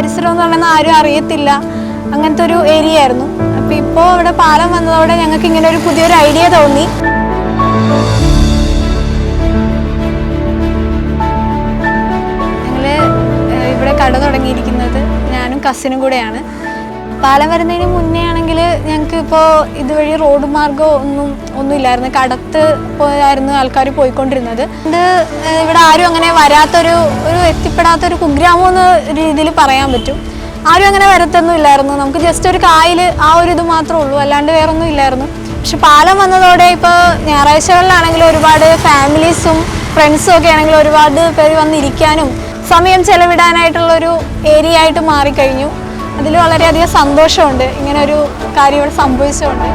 പരിസരം എന്ന് പറയുന്നത് ആരും അറിയത്തില്ല. അങ്ങനത്തെ ഒരു ഏരിയ ആയിരുന്നു. അപ്പോൾ ഇപ്പോൾ ഇവിടെ പാലം വന്നതോടെ ഞങ്ങൾക്ക് ഇങ്ങനെ ഒരു പുതിയൊരു ഐഡിയ തോന്നി. ഞങ്ങൾ ഇവിടെ കട തുടങ്ങിയിരിക്കുന്നത് ഞാനും കസിനും കൂടെയാണ്. പാലം വരുന്നതിന് മുന്നേ ഇപ്പോൾ ഇതുവഴി റോഡ് മാർഗോ ഒന്നും ഒന്നുമില്ലായിരുന്നു. കടത്ത് പോയായിരുന്നു ആൾക്കാർ പോയിക്കൊണ്ടിരുന്നത്. ഇത് ഇവിടെ ആരും അങ്ങനെ വരാത്തൊരു ഒരു എത്തിപ്പെടാത്തൊരു കുഗ്രാമം എന്ന രീതിയിൽ പറയാൻ പറ്റും. ആരും അങ്ങനെ വരത്തൊന്നും ഇല്ലായിരുന്നു. നമുക്ക് ജസ്റ്റ് ഒരു കായൽ ആ ഒരു ഇത് മാത്രമേ ഉള്ളൂ. അല്ലാണ്ട് വേറെ ഒന്നും ഇല്ലായിരുന്നു. പക്ഷെ പാലം വന്നതോടെ ഇപ്പോൾ ഞായറാഴ്ചകളിലാണെങ്കിലും ഒരുപാട് ഫാമിലീസും ഫ്രണ്ട്സും ഒക്കെ ആണെങ്കിൽ ഒരുപാട് പേര് വന്നിരിക്കാനും സമയം ചെലവിടാനായിട്ടുള്ള ഒരു ഏരിയ ആയിട്ട് മാറിക്കഴിഞ്ഞു. അതിൽ വളരെയധികം സന്തോഷമുണ്ട്. ഇങ്ങനെ ഒരു കാര്യം ഇവിടെ സംഭവിച്ചുകൊണ്ട്